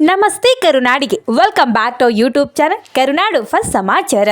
ನಮಸ್ತೆ ಕರುನಾಡಿಗೆ. Welcome back to YouTube channel Karunadu first ಸಮಾಚಾರ.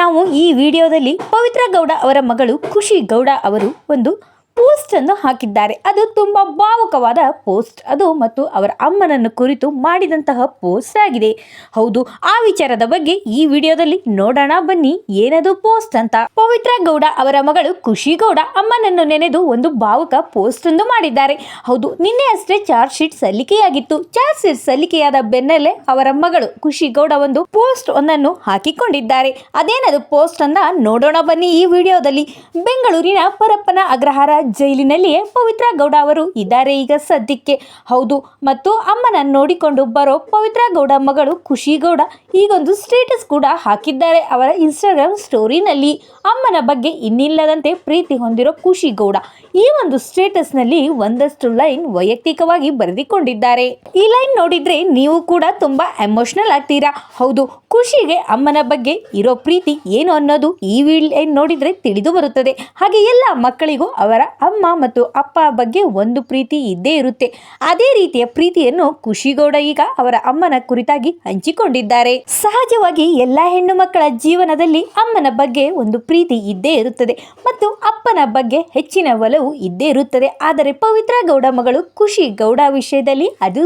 ನಾವು ಈ ವಿಡಿಯೋದಲ್ಲಿ ಪವಿತ್ರ ಗೌಡ ಅವರ ಮಗಳು ಖುಷಿ ಗೌಡ ಅವರು ಒಂದು ಪೋಸ್ಟ್ ಅನ್ನು ಹಾಕಿದ್ದಾರೆ. ಅದು ತುಂಬಾ ಭಾವುಕವಾದ ಪೋಸ್ಟ್. ಅದು ಮತ್ತು ಅವರ ಅಮ್ಮನನ್ನು ಕುರಿತು ಮಾಡಿದಂತಹ ಪೋಸ್ಟ್ ಆಗಿದೆ. ಹೌದು, ಆ ವಿಚಾರದ ಬಗ್ಗೆ ಈ ವಿಡಿಯೋದಲ್ಲಿ ನೋಡೋಣ, ಬನ್ನಿ. ಏನದು ಪೋಸ್ಟ್ ಅಂತ. ಪವಿತ್ರ ಗೌಡ ಅವರ ಮಗಳು ಖುಷಿ ಗೌಡ ಅಮ್ಮನನ್ನು ನೆನೆದು ಒಂದು ಭಾವುಕ ಪೋಸ್ಟ್ ಅನ್ನು ಮಾಡಿದ್ದಾರೆ. ಹೌದು, ನಿನ್ನೆ ಅಷ್ಟೇ ಚಾರ್ಜ್ ಶೀಟ್ ಸಲ್ಲಿಕೆಯಾಗಿತ್ತು. ಚಾರ್ಜ್ ಶೀಟ್ ಸಲ್ಲಿಕೆಯಾದ ಬೆನ್ನಲ್ಲೇ ಅವರ ಮಗಳು ಖುಷಿ ಗೌಡ ಒಂದು ಪೋಸ್ಟ್ ಒಂದನ್ನು ಹಾಕಿಕೊಂಡಿದ್ದಾರೆ. ಅದೇನದು ಪೋಸ್ಟ್ ಅನ್ನ ನೋಡೋಣ, ಬನ್ನಿ ಈ ವಿಡಿಯೋದಲ್ಲಿ. ಬೆಂಗಳೂರಿನ ಪರಪ್ಪನ ಅಗ್ರಹಾರ ಜೈಲಿನಲ್ಲಿಯೇ ಪವಿತ್ರ ಗೌಡ ಅವರು ಇದ್ದಾರೆ ಈಗ ಸದ್ಯಕ್ಕೆ. ಹೌದು, ಮತ್ತು ಅಮ್ಮನ ನೋಡಿಕೊಂಡು ಬರೋ ಪವಿತ್ರ ಗೌಡ ಮಗಳು ಖುಷಿ ಗೌಡ ಈಗೊಂದು ಸ್ಟೇಟಸ್ ಕೂಡ ಹಾಕಿದ್ದಾರೆ ಅವರ ಇನ್ಸ್ಟಾಗ್ರಾಮ್ ಸ್ಟೋರಿನಲ್ಲಿ ಅಮ್ಮನ ಬಗ್ಗೆ ಇನ್ನಿಲ್ಲದಂತೆ ಪ್ರೀತಿ ಹೊಂದಿರೋ ಖುಷಿ ಗೌಡ ಈ ಒಂದು ಸ್ಟೇಟಸ್ನಲ್ಲಿ ಒಂದಷ್ಟು ಲೈನ್ ವೈಯಕ್ತಿಕವಾಗಿ ಬರೆದುಕೊಂಡಿದ್ದಾರೆ. ಈ ಲೈನ್ ನೋಡಿದ್ರೆ ನೀವು ಕೂಡ ತುಂಬಾ ಎಮೋಷನಲ್ ಆಗ್ತೀರಾ. ಹೌದು, ಖುಷಿಗೆ ಅಮ್ಮನ ಬಗ್ಗೆ ಇರೋ ಪ್ರೀತಿ ಏನು ಅನ್ನೋದು ಈ ವಿಡಿಯೋ ನೋಡಿದ್ರೆ ತಿಳಿದು ಬರುತ್ತದೆ. ಹಾಗೆ ಎಲ್ಲ ಮಕ್ಕಳಿಗೂ ಅವರ ಅಮ್ಮ ಮತ್ತು ಅಪ್ಪ ಬಗ್ಗೆ ಒಂದು ಪ್ರೀತಿ ಇದ್ದೇ ಇರುತ್ತೆ. ಅದೇ ರೀತಿಯ ಪ್ರೀತಿಯನ್ನು ಖುಷಿಗೌಡ ಈಗ ಅವರ ಅಮ್ಮನ ಕುರಿತಾಗಿ ಹಂಚಿಕೊಂಡಿದ್ದಾರೆ. ಸಹಜವಾಗಿ ಎಲ್ಲ ಹೆಣ್ಣು ಮಕ್ಕಳ ಜೀವನದಲ್ಲಿ ಅಮ್ಮನ ಬಗ್ಗೆ ಒಂದು ಪ್ರೀತಿ ಇದ್ದೇ ಇರುತ್ತದೆ ಮತ್ತು ಅಪ್ಪನ ಬಗ್ಗೆ ಹೆಚ್ಚಿನ ಒಲವು ಇದ್ದೇ ಇರುತ್ತದೆ. ಆದರೆ ಪವಿತ್ರ ಗೌಡ ಮಗಳು ಖುಷಿ ಗೌಡ ವಿಷಯದಲ್ಲಿ ಅದು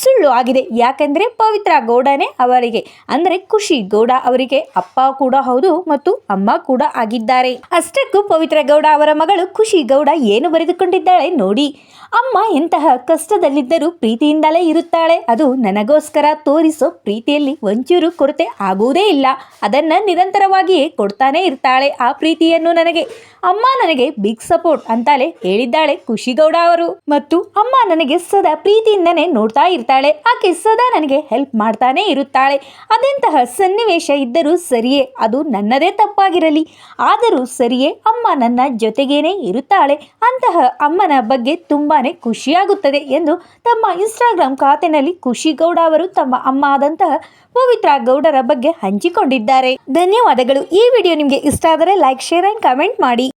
ಸುಳ್ಳು ಆಗಿದೆ. ಯಾಕಂದ್ರೆ ಪವಿತ್ರ ಗೌಡನೇ ಅವರಿಗೆ, ಅಂದ್ರೆ ಖುಷಿ ಗೌಡ ಅವರಿಗೆ ಅಪ್ಪ ಕೂಡ ಹೌದು ಮತ್ತು ಅಮ್ಮ ಕೂಡ ಆಗಿದ್ದಾರೆ. ಅಷ್ಟಕ್ಕೂ ಪವಿತ್ರ ಗೌಡ ಅವರ ಮಗಳು ಖುಷಿ ಗೌಡ ಏನು ಬರೆದುಕೊಂಡಿದ್ದಾಳೆ ನೋಡಿ. ಅಮ್ಮ ಎಂತಹ ಕಷ್ಟದಲ್ಲಿದ್ದರೂ ಪ್ರೀತಿಯಿಂದಲೇ ಇರುತ್ತಾಳೆ. ಅದು ನನಗೋಸ್ಕರ ತೋರಿಸೋ ಪ್ರೀತಿಯಲ್ಲಿ ಒಂಚೂರು ಕೊರತೆ ಆಗುವುದೇ ಇಲ್ಲ. ಅದನ್ನು ನಿರಂತರವಾಗಿಯೇ ಕೊಡ್ತಾನೇ ಇರ್ತಾಳೆ ಆ ಪ್ರೀತಿಯನ್ನು ನನಗೆ. ಅಮ್ಮ ನನಗೆ ಬಿಗ್ ಸಪೋರ್ಟ್ ಅಂತಲೇ ಹೇಳಿದ್ದಾಳೆ ಖುಷಿಗೌಡ ಅವರು. ಮತ್ತು ಅಮ್ಮ ನನಗೆ ಸದಾ ಪ್ರೀತಿಯಿಂದನೇ ನೋಡ್ತಾ ಇರ್ತಾಳೆ. ಆಕೆ ಸದಾ ನನಗೆ ಹೆಲ್ಪ್ ಮಾಡ್ತಾನೆ ಇರುತ್ತಾಳೆ. ಅದೆಂತಹ ಸನ್ನಿವೇಶ ಇದ್ದರೂ ಸರಿಯೇ. ಅದು ನನ್ನದೇ ತಪ್ಪಾಗಿರಲಿ. ಆದರೂ ಸರಿಯೇ ಅಮ್ಮ ನನ್ನ ಜೊತೆಗೇನೆ ಇರುತ್ತಾಳೆ. ಅಂತಹ ಅಮ್ಮನ ಬಗ್ಗೆ ತುಂಬಾನೇ ಖುಷಿಯಾಗುತ್ತದೆ ಎಂದು ತಮ್ಮ ಇನ್ಸ್ಟಾಗ್ರಾಮ್ ಖಾತೆನಲ್ಲಿ ಖುಷಿಗೌಡ ಅವರು ತಮ್ಮ ಅಮ್ಮ ಆದಂತಹ ಪವಿತ್ರ ಗೌಡರ ಬಗ್ಗೆ ಹಂಚಿಕೊಂಡಿದ್ದಾರೆ. ಧನ್ಯವಾದಗಳು. ಈ ವಿಡಿಯೋ ನಿಮಗೆ ಇಷ್ಟ ಆದರೆ ಲೈಕ್ ಶೇರ್ ಅಂಡ್ ಕಮೆಂಟ್ ಮಾಡಿ.